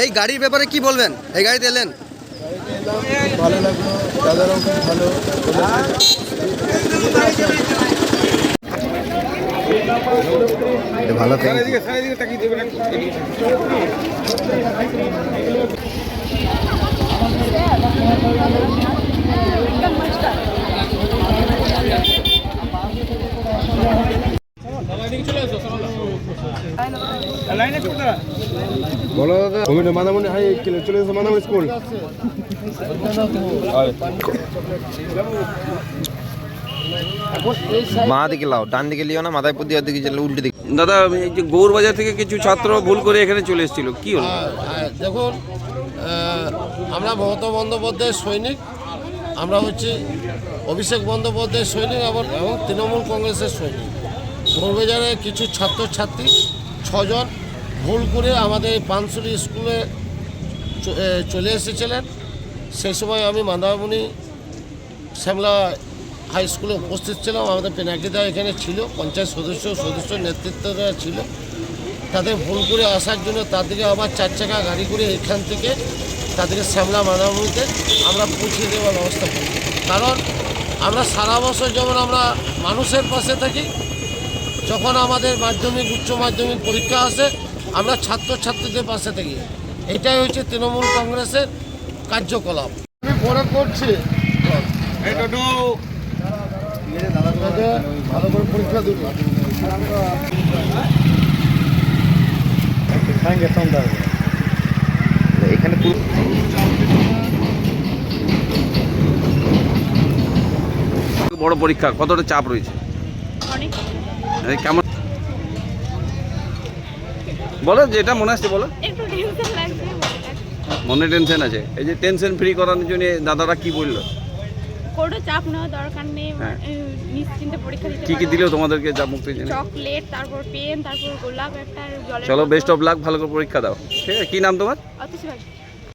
এই গাড়ির ব্যাপারে কি বলবেন? এই গাড়িতে এলেন? ভালো লাগল দাদারাও খুব ভালো ভালো বলো দাদা কমিটি হাই চলে এসেছে মাদামণি স্কুল। মা দিকে লাও ডান দিকে লিও না মাথায় পুদিয়ার দিকে চলে উল্টো দিকে। দাদা এই যে গৌরবাজার থেকে কিছু ছাত্র ভুল করে এখানে চলে এসেছিল কি হলো? হ্যাঁ, দেখুন আমরা মমতা বন্দ্যোপাধ্যায়ের সৈনিক আমরা হচ্ছে অভিষেক বন্দ্যোপাধ্যায়ের সৈনিক এবং তৃণমূল কংগ্রেসের সৈনিক। গৌরবাজারে কিছু ছাত্রছাত্রী ছজন ভুল করে আমাদের এই পানশুলি স্কুলে চলে এসেছিলেন। সেই সময় আমি মান্দারমণি শ্যামলা হাই স্কুলে উপস্থিত ছিলাম। আমাদের পেনাকিদা এখানে ছিল, পঞ্চায়েত সদস্য সদস্য নেতৃত্বরা ছিল। তাদের ভুল করে আসার জন্য তাদেরকে আবার চার চাকা গাড়ি করে এখান থেকে তাদেরকে শ্যামলা মানামুড়িতে আমরা পৌঁছে দেওয়ার ব্যবস্থা করি। কারণ আমরা সারা বছর যেমন আমরা মানুষের পাশে থাকি যখন আমাদের মাধ্যমিক উচ্চ মাধ্যমিক পরীক্ষা আসে আমরা ছাত্রছাত্রীদের পাশে থাকি এটাই হচ্ছে তৃণমূল কংগ্রেসের কার্যকলাপ। আমি পরে করছি। ভালো করে পরীক্ষা দেবো। এখানে বড় পরীক্ষা কতটা চাপ রয়েছে? অনেক। কেমন? বলো যেটা মনে আসছে বলো। মনে টেনশন আছে। এই যে টেনশন ফ্রি করানোর জন্য দাদারা কি বলল? কোনো চাপ নেওয়া দরকার নেই। হ্যাঁ। নিশ্চিন্তে পরীক্ষা দিতে কি কি। দিল তোমাদেরকে? চাপ মুক্তির জন্য চকলেট তারপর পেন তারপর গোলাপ একটা চলো বেস্ট অফ লাক ভালো করে পরীক্ষা দাও। ঠিক আছে কি নাম তোমার? ভাই